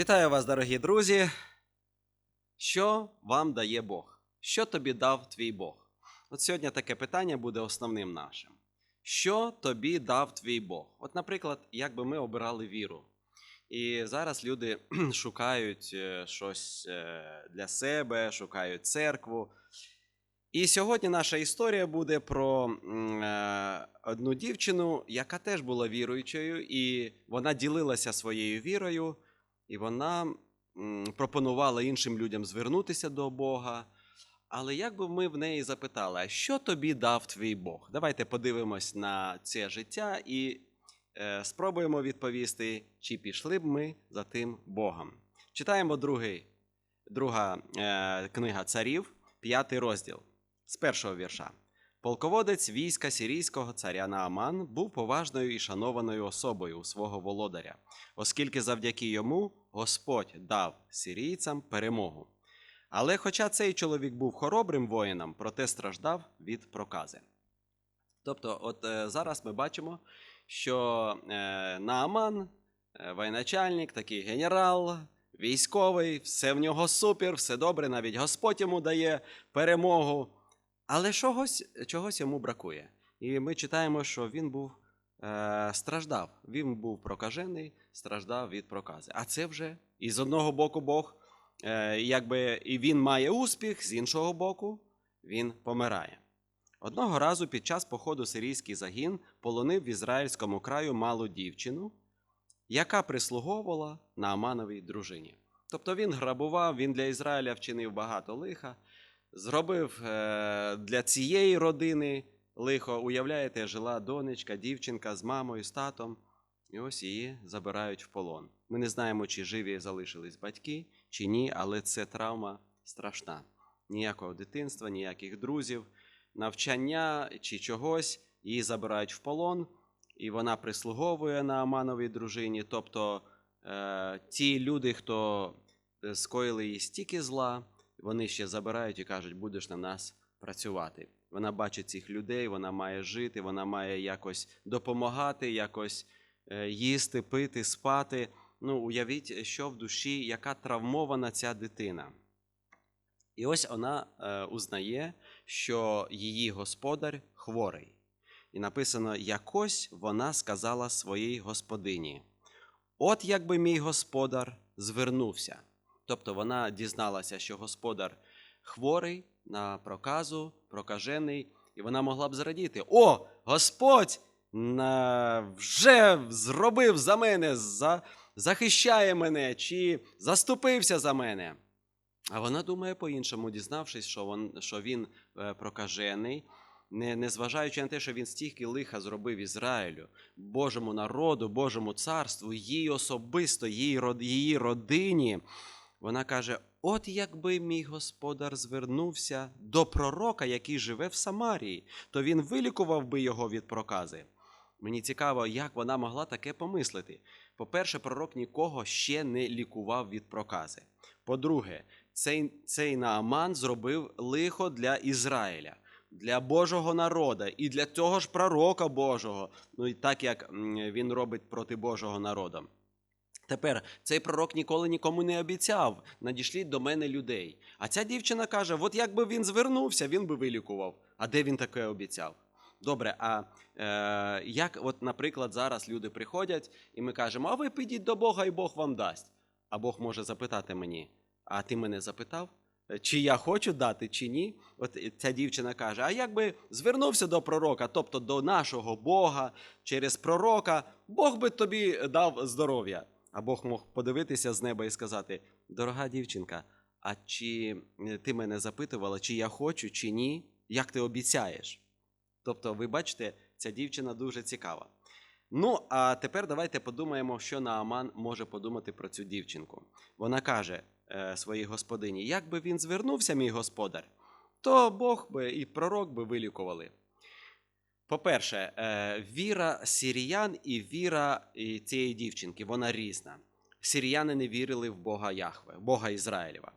Вітаю вас, дорогі друзі. Що вам дає Бог? Що тобі дав твій Бог? От сьогодні таке питання буде основним нашим. Що тобі дав твій Бог? От, наприклад, як би ми обирали віру. І зараз люди шукають е, щось е, для себе, шукають церкву. І сьогодні наша історія буде про е, одну дівчину, яка теж була віруючою, і вона ділилася своєю вірою, і вона пропонувала іншим людям звернутися до Бога. Але як би ми в неї запитали, а що тобі дав твій Бог? Давайте подивимось на це життя і е, спробуємо відповісти, чи пішли б ми за тим Богом. Читаємо другий, друга е, книга царів, п'ятий розділ з першого вірша. Полководець війська сирійського царя Нааман був поважною і шанованою особою у свого володаря, оскільки завдяки йому Господь дав сирійцям перемогу. Але хоча цей чоловік був хоробрим воїном, проте страждав від прокази. Тобто, от е, зараз ми бачимо, що е, Нааман, е, воєначальник, такий генерал, військовий, все в нього супер, все добре, навіть Господь йому дає перемогу. Але чогось, чогось йому бракує. І ми читаємо, що він був е, страждав. Він був прокажений, страждав від прокази. А це вже і з одного боку Бог, е, якби і він має успіх, з іншого боку, він помирає. Одного разу під час походу сирійський загін полонив в ізраїльському краю малу дівчину, яка прислуговувала Наамановій дружині. Тобто він грабував, він для Ізраїля вчинив багато лиха, зробив е, для цієї родини лихо. Уявляєте, жила донечка, дівчинка з мамою, з татом, і ось її забирають в полон. Ми не знаємо, чи живі залишились батьки, чи ні, але це травма страшна. Ніякого дитинства, ніяких друзів, навчання чи чогось її забирають в полон, і вона прислуговує на Амановій дружині. Тобто е, ті люди, хто е, скоїли їй стільки зла, вони ще забирають і кажуть, будеш на нас працювати. Вона бачить цих людей, вона має жити, вона має якось допомагати, якось е, їсти, пити, спати. Ну, уявіть, що в душі, яка травмована ця дитина. І ось вона е, узнає, що її господар хворий. І написано: якось вона сказала своїй господині: От якби мій господар звернувся. Тобто вона дізналася, що господар хворий на проказу, прокажений, і вона могла б зрадіти: О, Господь вже зробив за мене, за, захищає мене чи заступився за мене. А вона думає по-іншому, дізнавшись, що, він, що він е, прокажений, не, незважаючи на те, що він стільки лиха зробив Ізраїлю, Божому народу, Божому царству, їй особисто, її, її родині. Вона каже: От якби мій господар звернувся до пророка, який живе в Самарії, то він вилікував би його від прокази. Мені цікаво, як вона могла таке помислити. По-перше, пророк нікого ще не лікував від прокази. По-друге, цей, цей Нааман зробив лихо для Ізраїля, для Божого народу і для цього ж пророка Божого, ну і так як він робить проти Божого народу. Тепер цей пророк ніколи нікому не обіцяв, надішліть до мене людей. А ця дівчина каже: от якби він звернувся, він би вилікував. А де він таке обіцяв? Добре, а е, як, от, наприклад, зараз люди приходять, і ми кажемо, а ви підіть до Бога, і Бог вам дасть. А Бог може запитати мені: а ти мене запитав? Чи я хочу дати, чи ні? От ця дівчина каже: А як би звернувся до пророка, тобто до нашого Бога через пророка, Бог би тобі дав здоров'я. А Бог мог подивитися з неба і сказати: Дорога дівчинка, а чи е, ти мене запитувала, чи я хочу, чи ні? Як ти обіцяєш? Тобто, ви бачите, ця дівчина дуже цікава. Ну, а тепер давайте подумаємо, що Нааман може подумати про цю дівчинку. Вона каже е, своїй господині: як би він звернувся, мій господар, то Бог би і пророк би вилікували. По-перше, е, віра сіріян і віра цієї дівчинки, вона різна. Сіріяни не вірили в Бога Яхве, Бога Ізраїлєва,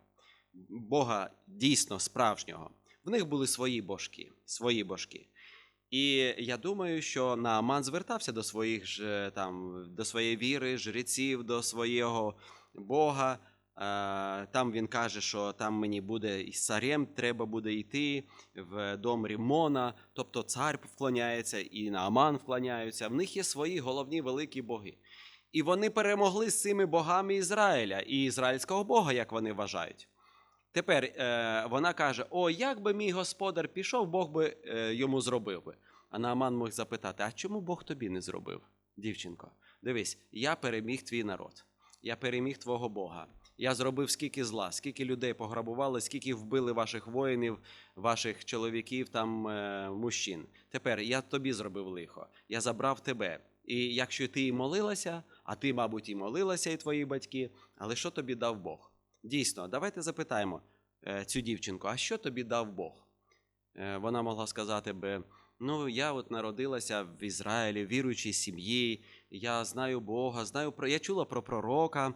Бога дійсно справжнього. В них були свої божки, свої божки. І я думаю, що Нааман звертався до своїх ж там, до своєї віри, жреців, до свого Бога. Е, Там він каже, що там мені буде із царем треба буде йти в дом Рімона, тобто цар вклоняється, і Нааман вклоняються. В них є свої головні великі боги. І вони перемогли з цими богами Ізраїля і ізраїльського Бога, як вони вважають. Тепер е, вона каже: О, як би мій господар пішов, Бог би е, йому зробив би. А Нааман мог запитати: А чому Бог тобі не зробив, дівчинко? Дивись, я переміг твій народ, я переміг твого Бога. Я зробив скільки зла, скільки людей пограбували, скільки вбили ваших воїнів, ваших чоловіків, там е, мужчин. Тепер я тобі зробив лихо, я забрав тебе. І якщо ти і молилася, а ти, мабуть, і молилася, і твої батьки, але що тобі дав Бог? Дійсно, давайте запитаємо е, цю дівчинку, а що тобі дав Бог? Е, вона могла сказати би: ну, я от народилася в Ізраїлі, віруючій сім'ї, я знаю Бога, знаю про я чула про пророка,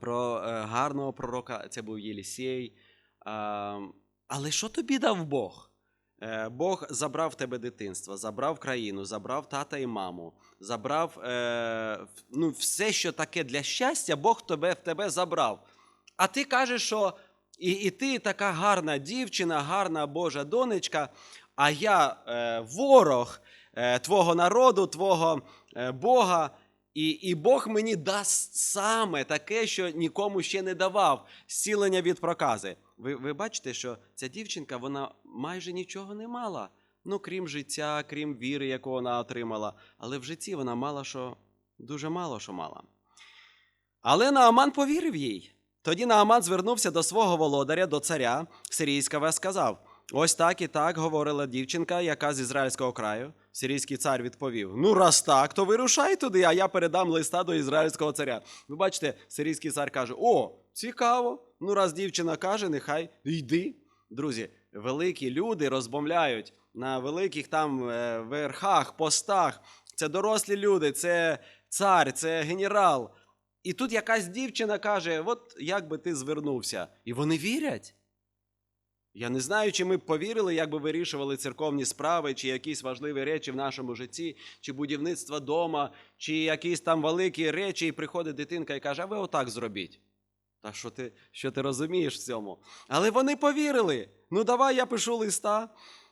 про е, гарного пророка, це був Єлісей. Але що тобі дав Бог? Е, Бог забрав в тебе дитинство, забрав країну, забрав тата і маму, забрав е, ну, все, що таке для щастя, Бог тебе, в тебе забрав. А ти кажеш, що і, і ти така гарна дівчина, гарна Божа донечка, а я е, ворог е, твого народу, твого е, Бога. І, і Бог мені дасть саме таке, що нікому ще не давав зцілення від прокази. Ви, ви бачите, що ця дівчинка вона майже нічого не мала. Ну, крім життя, крім віри, яку вона отримала. Але в житті вона мала що дуже мало що мала. Але Нааман повірив їй. Тоді Нааман звернувся до свого володаря, до царя сирійського, і сказав: Ось так і так говорила дівчинка, яка з ізраїльського краю. Сирійський цар відповів: Ну, раз так, то вирушай туди, а я передам листа до ізраїльського царя. Ви бачите, сирійський цар каже: О, цікаво. Ну, раз дівчина каже, нехай йди. Друзі, великі люди розмовляють на великих там е, верхах, постах. Це дорослі люди, це цар, це генерал. І тут якась дівчина каже: От як би ти звернувся. І вони вірять. Я не знаю, чи ми б повірили, як би вирішували церковні справи, чи якісь важливі речі в нашому житті, чи будівництво дома, чи якісь там великі речі, і приходить дитинка і каже, а ви отак зробіть. Та що ти, що ти розумієш в цьому? Але вони повірили. Ну, давай я пишу листа.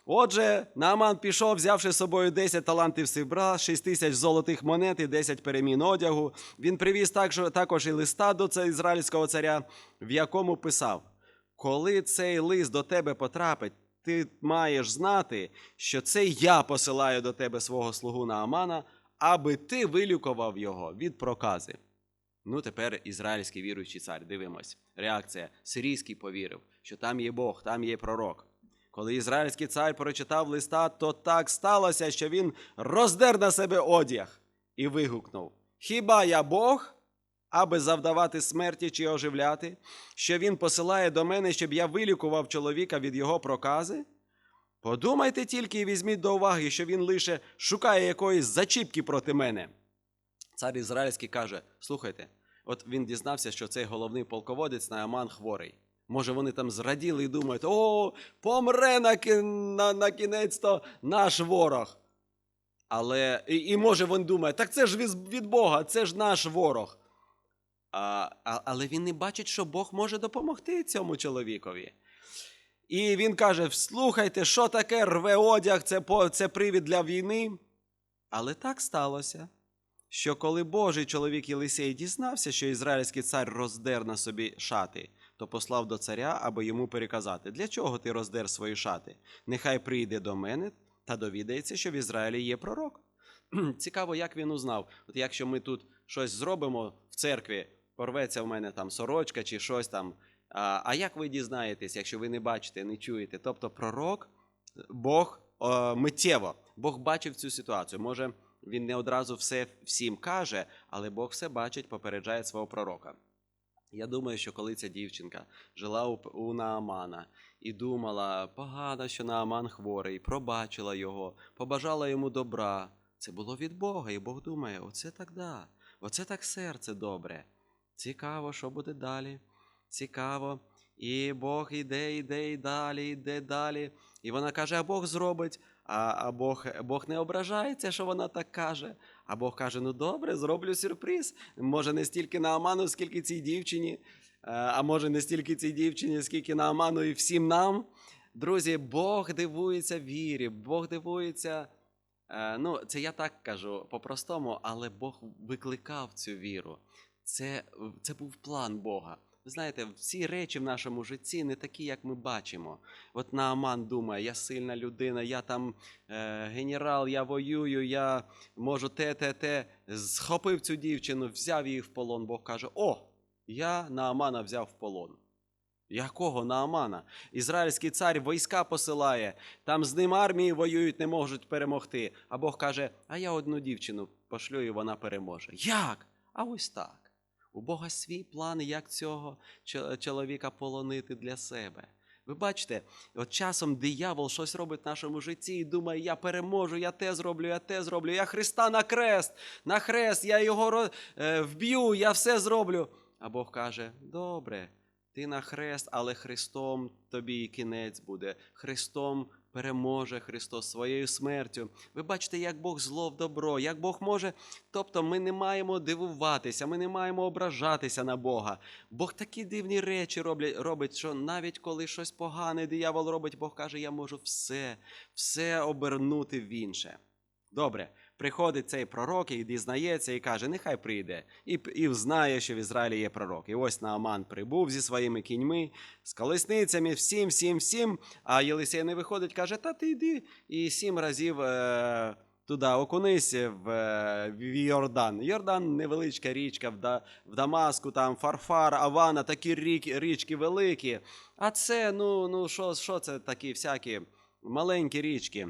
Отже, Нааман пішов, взявши з собою 10 талантів срібра, 6 тисяч золотих монет і 10 перемін одягу. Він привіз також, і листа до ізраїльського царя, в якому писав: Коли цей лист до тебе потрапить, ти маєш знати, що це я посилаю до тебе свого слугу Наамана, аби ти вилікував його від прокази. Ну, тепер ізраїльський віруючий цар. Дивимось. Реакція. Сирійський повірив, що там є Бог, там є пророк. Коли ізраїльський цар прочитав листа, то так сталося, що він роздер на себе одяг і вигукнув: Хіба я Бог, аби завдавати смерті чи оживляти, що він посилає до мене, щоб я вилікував чоловіка від його прокази? Подумайте тільки і візьміть до уваги, що він лише шукає якоїсь зачіпки проти мене. Цар ізраїльський каже: слухайте, от він дізнався, що цей головний полководець Нааман хворий. Може, вони там зраділи і думають: о, помре на, на, на кінець-то наш ворог. Але і, і може він думає, так це ж від Бога, це ж наш ворог. А, а, але він не бачить, що Бог може допомогти цьому чоловікові. І він каже: слухайте, що таке рве одяг, це, це привід для війни. Але так сталося, що коли Божий чоловік Єлисей дізнався, що ізраїльський цар роздер на собі шати, то послав до царя, аби йому переказати, для чого ти роздер свої шати? Нехай прийде до мене та довідається, що в Ізраїлі є пророк. Цікаво, як він узнав. От якщо ми тут щось зробимо в церкві, порветься в мене там сорочка чи щось там. А, як ви дізнаєтесь, якщо ви не бачите, не чуєте? Тобто пророк, Бог е, миттєво, Бог бачив цю ситуацію. Може, він не одразу все всім каже, але Бог все бачить, попереджає свого пророка. Я думаю, що коли ця дівчинка жила у, у Наамана і думала, погано, що Нааман хворий, пробачила його, побажала йому добра. Це було від Бога, і Бог думає, оце так да, оце так серце добре. Цікаво, що буде далі. Цікаво. І Бог іде, іде і далі, іде далі. І вона каже: а Бог зробить, А, а Бог, Бог не ображається, що вона так каже. А Бог каже: ну добре, зроблю сюрприз. Може, не стільки на Аману, скільки цій дівчині, е, а може, не стільки цій дівчині, скільки на Аману і всім нам. Друзі, Бог дивується вірі, Бог дивується. е, Ну, це я так кажу по-простому, але Бог викликав цю віру. Це, це був план Бога. Ви знаєте, всі речі в нашому житті не такі, як ми бачимо. От Нааман думає, я сильна людина, я там е, генерал, я воюю, я можу те, те, те. Схопив цю дівчину, взяв її в полон. Бог каже: О, я Наамана взяв в полон. Якого Наамана? Ізраїльський цар війська посилає, там з ним армії воюють, не можуть перемогти. А Бог каже: А я одну дівчину пошлю, і вона переможе. Як? А ось так. У Бога свій план, як цього чоловіка полонити для себе. Ви бачите, от часом диявол щось робить в нашому житті і думає, я переможу, я те зроблю, я те зроблю, я Христа на крест, на хрест, я його е, вб'ю, я все зроблю. А Бог каже: добре, ти на хрест, але Христом тобі і кінець буде. Христом переможе Христос своєю смертю. Ви бачите, як Бог зло в добро, як Бог може. Тобто ми не маємо дивуватися, ми не маємо ображатися на Бога. Бог такі дивні речі роблять, робить, що навіть коли щось погане диявол робить, Бог каже, я можу все, все обернути в інше. Добре, приходить цей пророк і дізнається, і каже, нехай прийде, і, і знає, що в Ізраїлі є пророк. І ось Нааман прибув зі своїми кіньми, з колесницями, всім, всім, всім. А Єлисей не виходить, каже, та ти йди. І сім разів е, туди окунись в, е, в Йордан. Йордан невеличка річка, в, в Дамаску, там Фарфар, Авана, такі ріки, річки великі. А це, ну, ну що, що це такі всякі маленькі річки.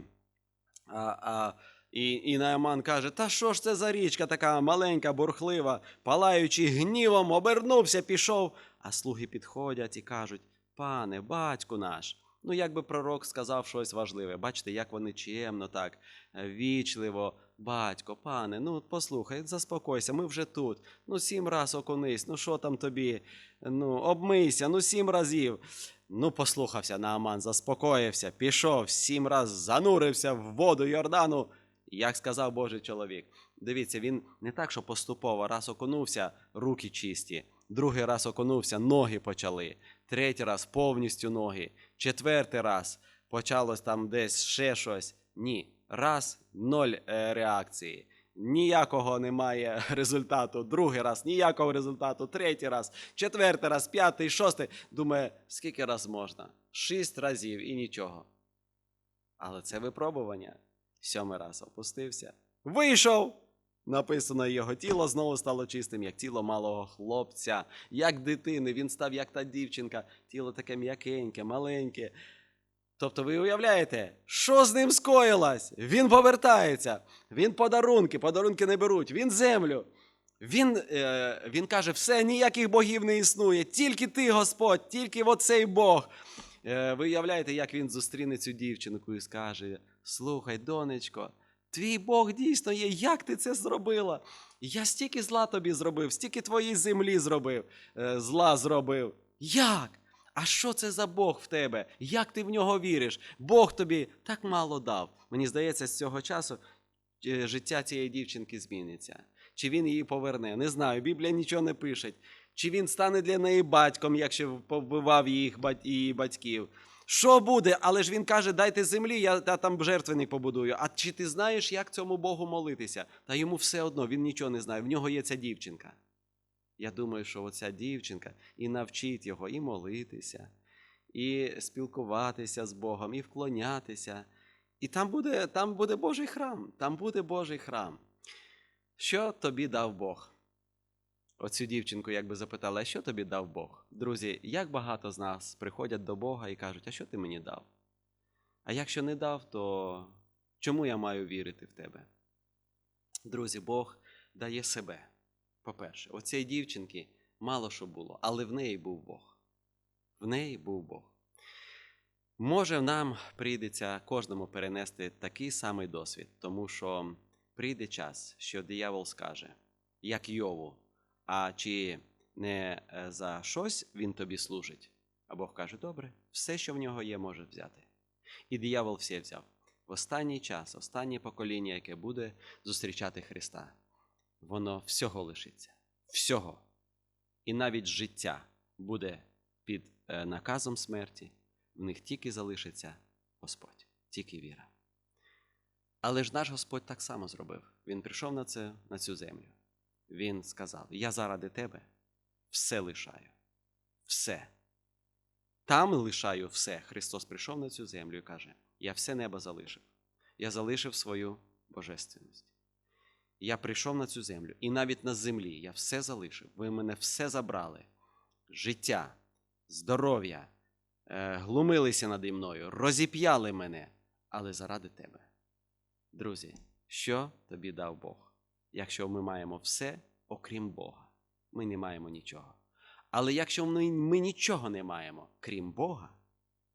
А, а, і, і Нааман каже: Та що ж це за річка така маленька, бурхлива, палаючи гнівом, обернувся, пішов. А слуги підходять і кажуть: Пане, батьку наш. Ну, якби пророк сказав щось важливе. Бачите, як вони чемно, так, е, вічливо. Батько, пане, ну послухай, заспокойся, ми вже тут. Ну, сім раз окунись, ну що там тобі? Ну, обмийся, ну сім разів. Ну, послухався Нааман, заспокоївся, пішов, сім раз занурився в воду Йордану, як сказав Божий чоловік. Дивіться, він не так, що поступово раз окунувся, руки чисті, другий раз окунувся, ноги почали, третій раз повністю ноги, четвертий раз почалось там десь ще щось. Ні. Раз ноль е, реакції. Ніякого немає результату. Другий раз ніякого результату. Третій раз, четвертий раз, п'ятий, шостий. Думає, скільки раз можна? Шість разів і нічого. Але це випробування. Сьомий раз опустився. Вийшов! Написано, його тіло знову стало чистим, як тіло малого хлопця, як дитини. Він став як та дівчинка, тіло таке м'якеньке, маленьке. Тобто, ви уявляєте, що з ним скоїлось? Він повертається, він подарунки, подарунки не беруть, він землю. Він, е, він каже: все, ніяких богів не існує, тільки ти, Господь, тільки оцей Бог. Е, ви уявляєте, як він зустріне цю дівчинку і скаже: Слухай, донечко, твій Бог дійсно є, як ти це зробила? Я стільки зла тобі зробив, стільки твоїй землі зробив, е, зла зробив. Як? А що це за Бог в тебе? Як ти в нього віриш? Бог тобі так мало дав. Мені здається, з цього часу е, життя цієї дівчинки зміниться. Чи він її поверне? Не знаю. Біблія нічого не пише. Чи він стане для неї батьком, якщо повбивав їх її батьків? Що буде? Але ж він каже: дайте землі, я, я там жертвенник побудую. А чи ти знаєш, як цьому Богу молитися? Та йому все одно, він нічого не знає. В нього є ця дівчинка. Я думаю, що оця дівчинка і навчить його і молитися, і спілкуватися з Богом, і вклонятися. І там буде, там буде Божий храм, там буде Божий храм. Що тобі дав Бог? Оцю дівчинку якби запитали, а що тобі дав Бог? Друзі, як багато з нас приходять до Бога і кажуть, а що ти мені дав? А якщо не дав, то чому я маю вірити в тебе? Друзі, Бог дає себе. По-перше, у цієї дівчинки мало що було, але в неї був Бог. В неї був Бог. Може, нам прийдеться кожному перенести такий самий досвід, тому що прийде час, що диявол скаже, як Йову, а чи не е, за щось він тобі служить? А Бог каже: добре, все, що в нього є, може взяти. І диявол все взяв. в останній час, останнє покоління, яке буде зустрічати Христа, воно всього лишиться. Всього. І навіть життя буде під е, наказом смерті, в них тільки залишиться Господь, тільки віра. Але ж наш Господь так само зробив. Він прийшов на, це, на цю землю. Він сказав: Я заради тебе все лишаю. Все. Там лишаю все. Христос прийшов на цю землю і каже: Я все небо залишив. Я залишив свою божественність. Я прийшов на цю землю, і навіть на землі я все залишив. Ви мене все забрали. Життя, здоров'я, е, глумилися наді мною, розіп'яли мене, але заради тебе. Друзі, що тобі дав Бог? Якщо ми маємо все, окрім Бога, ми не маємо нічого. Але якщо ми, ми нічого не маємо, крім Бога,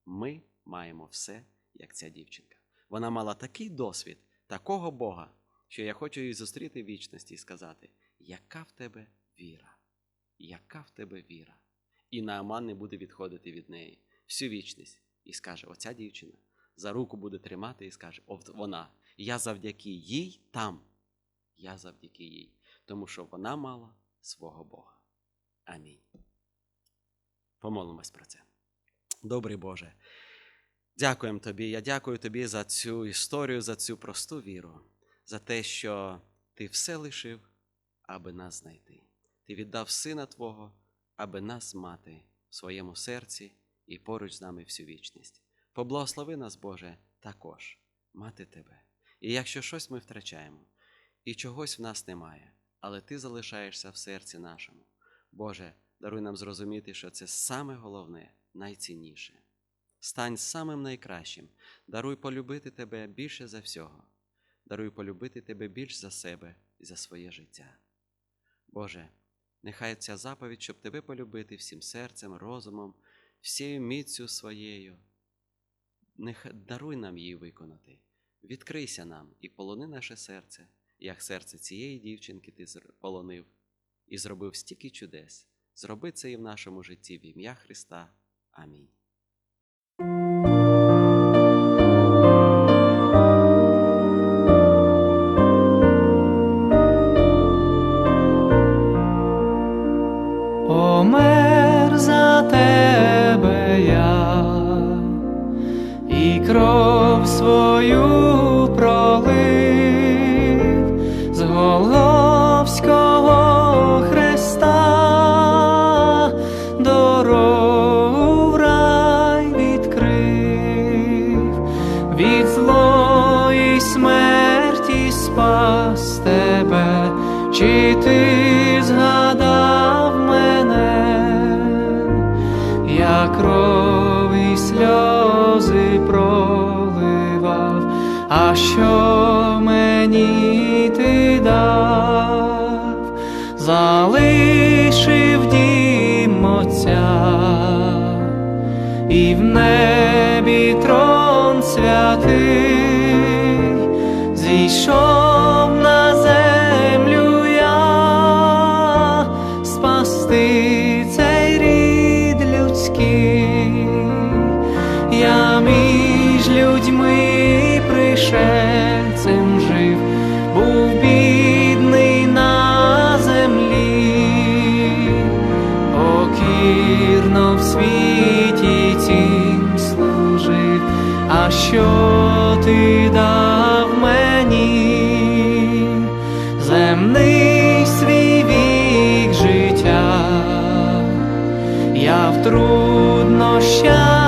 ми маємо все, як ця дівчинка. Вона мала такий досвід, такого Бога, що я хочу її зустріти в вічності і сказати, яка в тебе віра, яка в тебе віра. І Нааман не буде відходити від неї всю вічність і скаже: оця дівчина за руку буде тримати і скаже: от вона, я завдяки їй там, я завдяки їй, тому що вона мала свого Бога. Амінь. Помолимось про це. Добрий Боже, дякуємо Тобі. Я дякую Тобі за цю історію, за цю просту віру, за те, що Ти все лишив, аби нас знайти. Ти віддав Сина Твого, аби нас мати в своєму серці і поруч з нами всю вічність. Поблагослови нас, Боже, також мати Тебе. І якщо щось ми втрачаємо, і чогось в нас немає, але Ти залишаєшся в серці нашому, Боже, даруй нам зрозуміти, що це саме головне, найцінніше. Стань самим найкращим, даруй полюбити Тебе більше за всього, даруй полюбити Тебе більш за себе і за своє життя. Боже, нехай ця заповідь, щоб Тебе полюбити всім серцем, розумом, всією міцю своєю. Нехай даруй нам її виконати. Відкрийся нам і полони наше серце, як серце цієї дівчинки ти полонив і зробив стільки чудес. Зроби це і в нашому житті в ім'я Христа. Амінь. Помер за тебе я, і кров свою зійшов на землю я, спасти цей рід людський, я між людьми пришельцем жив, був бідний на землі, покірно в світі тім служив, а що ти дав вік життя, я в труднощах